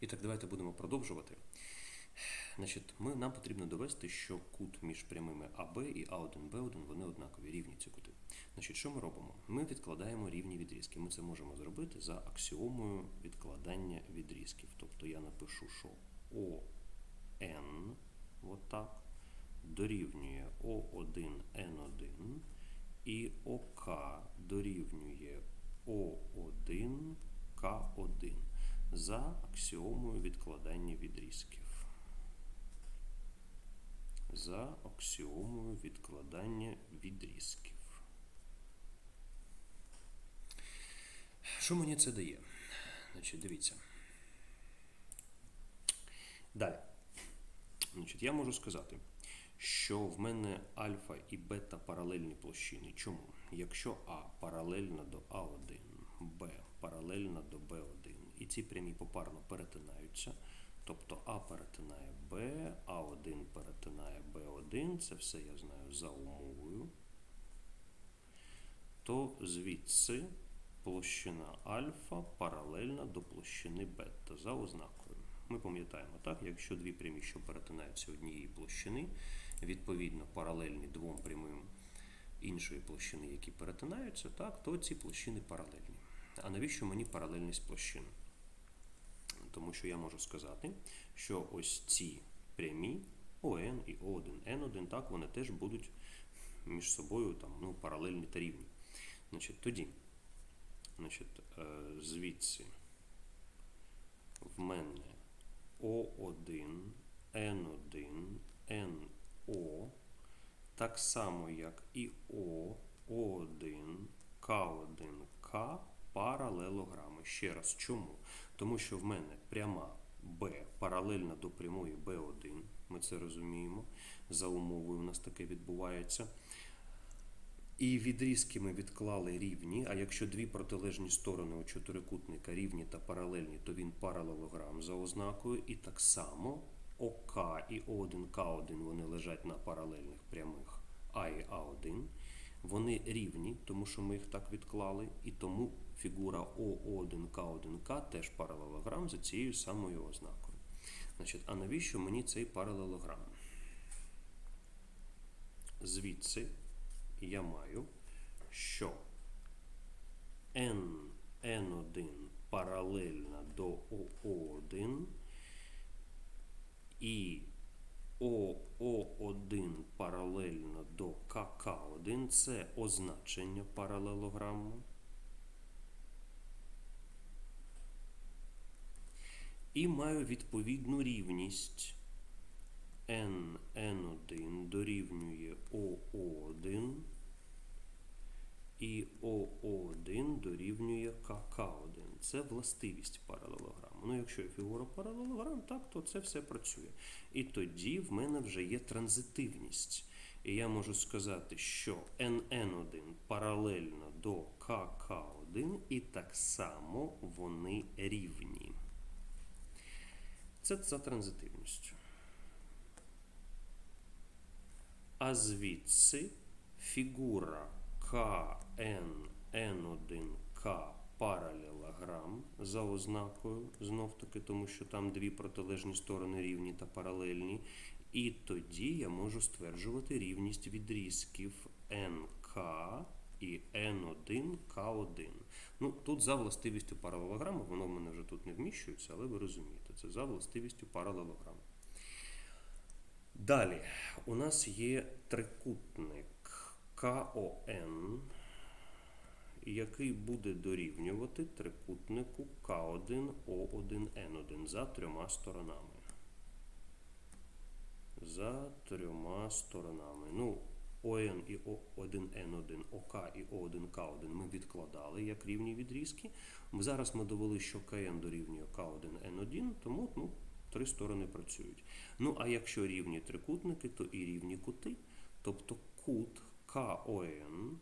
І так, давайте будемо продовжувати. Значить, ми, нам потрібно довести, що кут між прямими АБ і А1, Б1 вони однакові, рівні ці кути. Значить, що ми робимо? Ми відкладаємо рівні відрізки. Ми це можемо зробити за аксіомою відкладання відрізків. Тобто я напишу, що ОН, отак, дорівнює О1, Н1, і ОК дорівнює О1, К1 за аксіомою відкладання відрізків. За аксіомою відкладання відрізків. Що мені це дає? Значить, дивіться. Далі. Значить, я можу сказати, що в мене альфа і бета паралельні площини. Чому? Якщо А паралельна до А1, Б паралельна до Б1, і ці прямі попарно перетинаються, тобто А перетинає Б, А1 перетинає Б1, це все я знаю за умовою, то звідси площина альфа паралельна до площини бета за ознакою. Ми пам'ятаємо, так, якщо дві прямі, що перетинаються однієї площини, відповідно паралельні двом прямим іншої площини, які перетинаються, так, то ці площини паралельні. А навіщо мені паралельність площин? Тому що я можу сказати, що ось ці прямі ОН і О1, Н1, так, вони теж будуть між собою там, ну, паралельні та рівні. Значить, тоді, значить, е, звідси в мене О1, Н1, НО, так само, як і О, О1, К1, К паралелограми. Ще раз, чому? Тому що в мене пряма Б паралельна до прямої Б1, ми це розуміємо, за умовою у нас таке відбувається. І відрізки ми відклали рівні, а якщо дві протилежні сторони у чотирикутника рівні та паралельні, то він паралелограм за ознакою. І так само ОК і О1, К1 вони лежать на паралельних прямих А і А1. Вони рівні, тому що ми їх так відклали, і тому фігура О1, К1, К теж паралелограм за цією самою ознакою. Значить, а навіщо мені цей паралелограм? Звідси я маю, що n, n1 паралельна до O1 і ОО1 паралельно до КК1 це означення паралелограму. І маю відповідну рівність n, n1 дорівнює ОО1 і ОО1 дорівнює КК1. Це властивість паралелограму. Ну, якщо є фігура паралелограм, так, то це все працює. І тоді в мене вже є транзитивність. І я можу сказати, що NN1 паралельно до КК1, і так само вони рівні. Це за транзитивністю. А звідси фігура КНН1К паралелограм за ознакою, знов таки, тому що там дві протилежні сторони рівні та паралельні. І тоді я можу стверджувати рівність відрізків НК і Н1К1. Ну, тут за властивістю паралелограму, воно в мене вже тут не вміщується, але ви розумієте, це за властивістю паралелограму. Далі у нас є трикутник КОН, який буде дорівнювати трикутнику К1, О1, Н1 за трьома сторонами. За трьома сторонами. Ну, ОН і О1Н1, ОК і О1К1 ми відкладали як рівні відрізки. Зараз ми довели, що КН дорівнює К1Н1, тому ну, три сторони працюють. Ну, а якщо рівні трикутники, то і рівні кути. Тобто кут КОН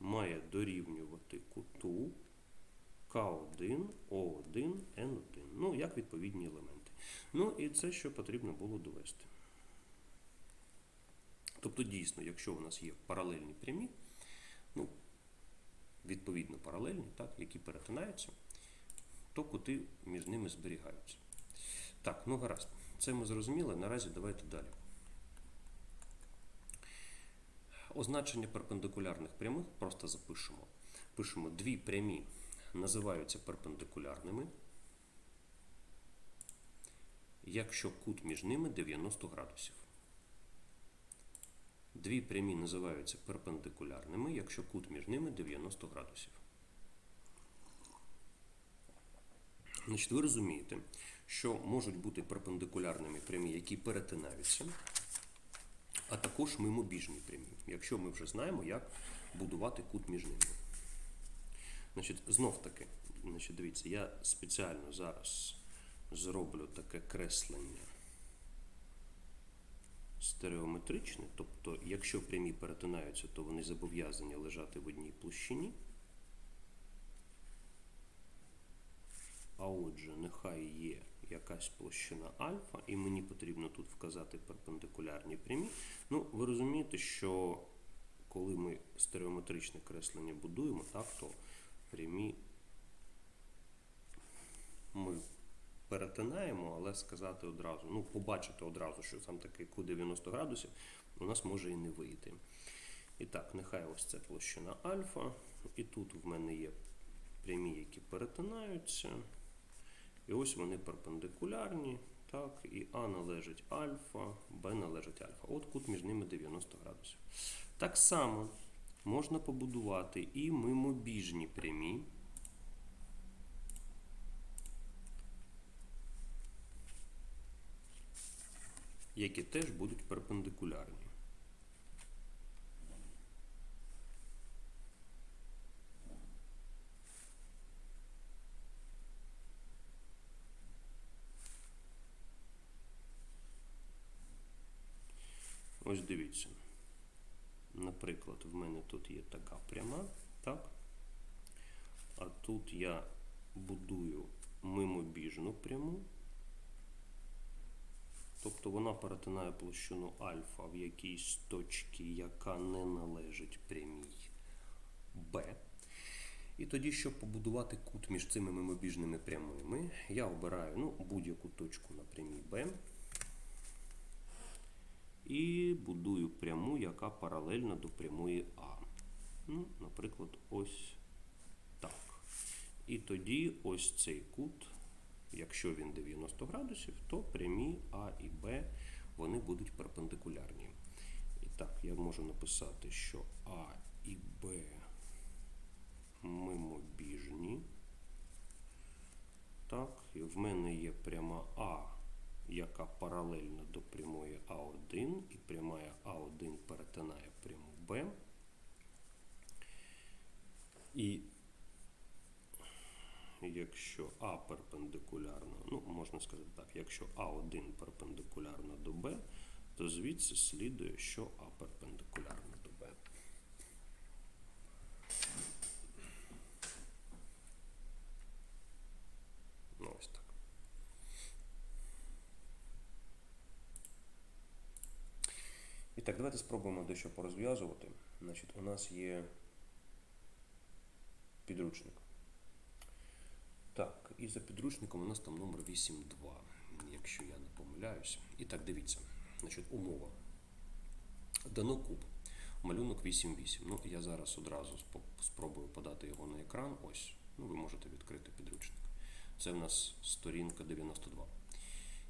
має дорівнювати куту К1, О1, Н1. Ну, як відповідні елементи. Ну, і це що потрібно було довести. Тобто, дійсно, якщо у нас є паралельні прямі, ну, відповідно паралельні, так, які перетинаються, то кути між ними зберігаються. Так, ну гаразд. Це ми зрозуміли. Наразі давайте далі. Означення перпендикулярних прямих просто запишемо. Пишемо дві прямі називаються перпендикулярними, якщо кут між ними 90 градусів. Дві прямі називаються перпендикулярними, якщо кут між ними 90 градусів. Значить, ви розумієте, що можуть бути перпендикулярними прямі, які перетинаються, а також мимобіжні прямі, якщо ми вже знаємо, як будувати кут між ними. Значить, знов таки, значить, дивіться, я спеціально зараз зроблю таке креслення стереометричне, тобто, якщо прямі перетинаються, то вони зобов'язані лежати в одній площині. А отже, нехай є якась площина альфа, і мені потрібно тут вказати перпендикулярні прямі. Ну, ви розумієте, що коли ми стереометричне креслення будуємо, так, то прямі ми перетинаємо, але сказати одразу, ну, побачити одразу, що там такий кут 90 градусів, у нас може і не вийти. І так, нехай ось це площина альфа, і тут в мене є прямі, які перетинаються. І ось вони перпендикулярні. Так, і А належить альфа, Б належить альфа. От кут між ними 90 градусів. Так само можна побудувати і мимобіжні прямі. Які теж будуть перпендикулярні. Ось. Наприклад, в мене тут є така пряма, так? А тут я будую мимобіжну пряму. Тобто вона перетинає площину альфа в якійсь точці, яка не належить прямій Б. І тоді, щоб побудувати кут між цими мимобіжними прямими, я обираю ну, будь-яку точку на прямій Б. І будую пряму, яка паралельна до прямої А. Ну, Наприклад, ось так. І тоді ось цей кут, якщо він 90 градусів, то прямі А і Б вони будуть перпендикулярні. І так, я можу написати, що А і Б мимобіжні. Так, і в мене є пряма А яка паралельна до прямої А1, і пряма А1 перетинає пряму Б. І якщо А перпендикулярна, ну, можна сказати так, якщо А1 перпендикулярна до Б, то звідси слідує, що А перпендикулярна до Б. Ну, ось так. І так, давайте спробуємо дещо порозв'язувати. Значить, у нас є підручник. Так, і за підручником у нас там номер 8.2, якщо я не помиляюся. І так, дивіться. Значить, умова. Дано куб. Малюнок 8.8. Ну, я зараз одразу спробую подати його на екран. Ось. Ну, ви можете відкрити підручник. Це в нас сторінка 92.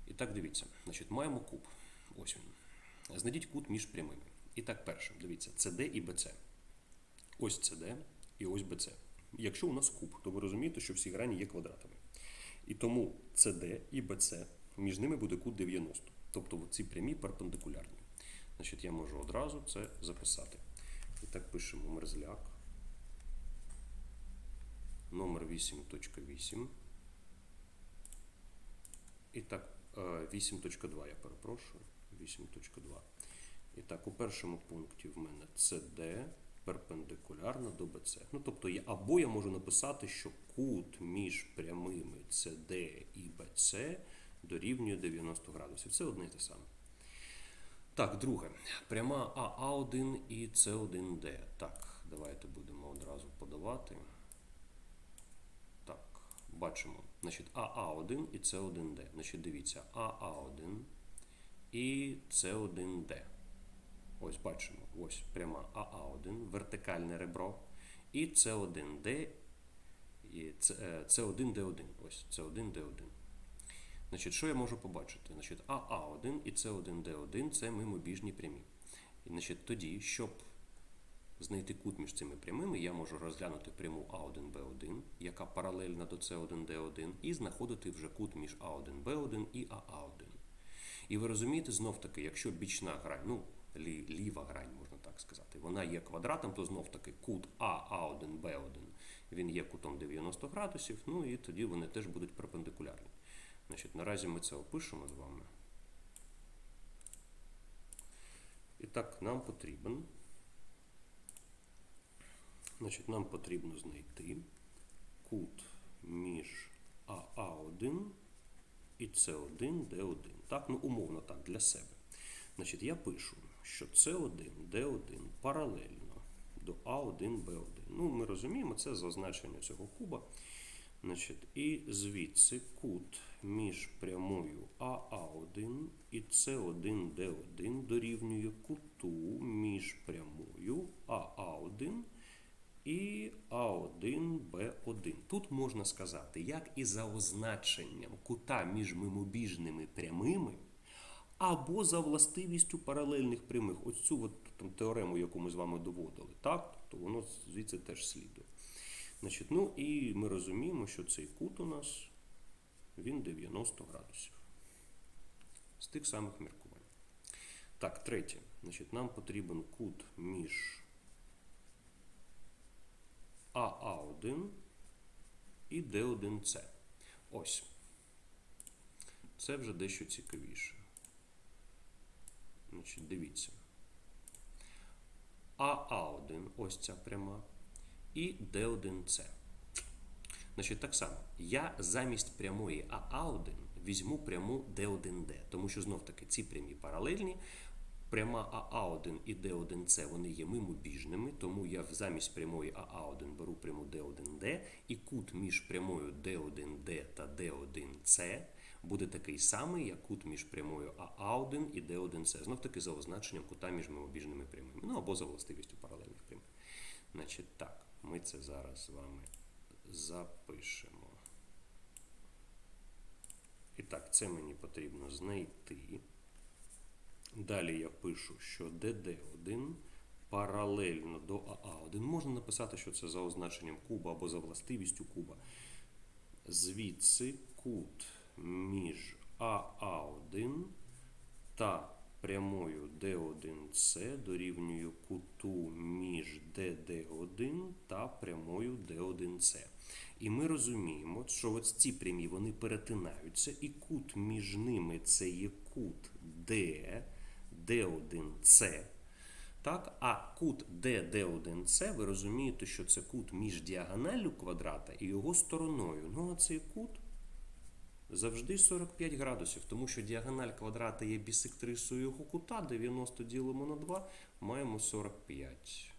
І так, дивіться. Значить, маємо куб. Ось він. Знайдіть кут між прямими. І так, перше, дивіться, CD і BC. Ось CD і ось BC. Якщо у нас куб, то ви розумієте, що всі грані є квадратами. І тому CD і BC, між ними буде кут 90. Тобто ці прямі перпендикулярні. Значить, я можу одразу це записати. І так пишемо мерзляк. Номер 8.8. І так, е, 8.2, я перепрошую. 8.2. І так, у першому пункті в мене CD перпендикулярно до BC. Ну, тобто, я, або я можу написати, що кут між прямими CD і BC дорівнює 90 градусів. Це одне і те саме. Так, друге. Пряма АА1 і С1D. Так, давайте будемо одразу подавати. Так, бачимо, значить, АА1 і С1Д. Значить, дивіться, АА1 і С1Д. Ось бачимо, ось пряма АА1, вертикальне ребро, і С1Д, і С1Д1. Ось С1Д1. Значить, що я можу побачити? Значить, АА1 і С1Д1 це мимобіжні прямі. І, значить, тоді, щоб знайти кут між цими прямими, я можу розглянути пряму А1Б1, яка паралельна до С1Д1, і знаходити вже кут між А1Б1 і АА1. І ви розумієте, знов таки, якщо бічна грань, ну, лі, ліва грань, можна так сказати, вона є квадратом, то знов таки кут АА1Б1, він є кутом 90 градусів, ну і тоді вони теж будуть перпендикулярні. Значить, наразі ми це опишемо з вами. І так, нам потрібен. Значить, нам потрібно знайти кут між АА1 і С1, Д1. Так, ну умовно так, для себе. Значить, я пишу, що С1, Д1 паралельно до А1, Б1. Ну, ми розуміємо, це за означення цього куба. Значить, і звідси кут між прямою АА1 і С1Д1 дорівнює куту між прямою АА1 і А1Б1. Тут можна сказати, як і за означенням кута між мимобіжними прямими, або за властивістю паралельних прямих. Ось цю от, там, теорему, яку ми з вами доводили, так? то воно звідси теж слідує. Значить, ну і ми розуміємо, що цей кут у нас він 90 градусів. З тих самих міркувань. Так, третє. Значить, нам потрібен кут між АА1 і Д1С. Ось. Це вже дещо цікавіше. Значить, дивіться. АА1, ось ця пряма, і D1C. Значить, так само, я замість прямої АА1 візьму пряму D1D, тому що знов-таки ці прямі паралельні. Пряма АА1 і D1C вони є мимобіжними, тому я замість прямої АА1 беру пряму D1D, і кут між прямою D1D та D1C буде такий самий, як кут між прямою АА1 і D1C. Знов таки за означенням кута між мимобіжними прямими. Ну або за властивістю паралельних прямих. Значить, так, ми це зараз з вами запишемо. І так, це мені потрібно знайти. Далі я пишу, що DD1 паралельно до АА1. Можна написати, що це за означенням куба або за властивістю куба. Звідси кут між АА1 та прямою D1C дорівнює куту між DD1 та прямою D1C. І ми розуміємо, що ось ці прямі вони перетинаються, і кут між ними це є кут D, D1C. Так? А кут DD1C, ви розумієте, що це кут між діагоналлю квадрата і його стороною. Ну, а цей кут завжди 45 градусів, тому що діагональ квадрата є бісектрисою його кута, 90 ділимо на 2, маємо 45.